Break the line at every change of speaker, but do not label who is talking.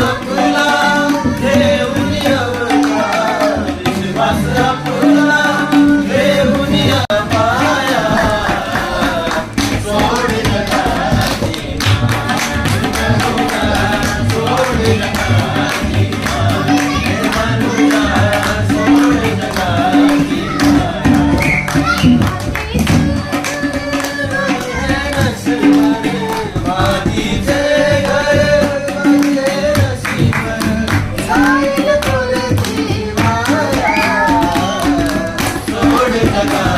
आपला देऊन विश्वास आपला 나가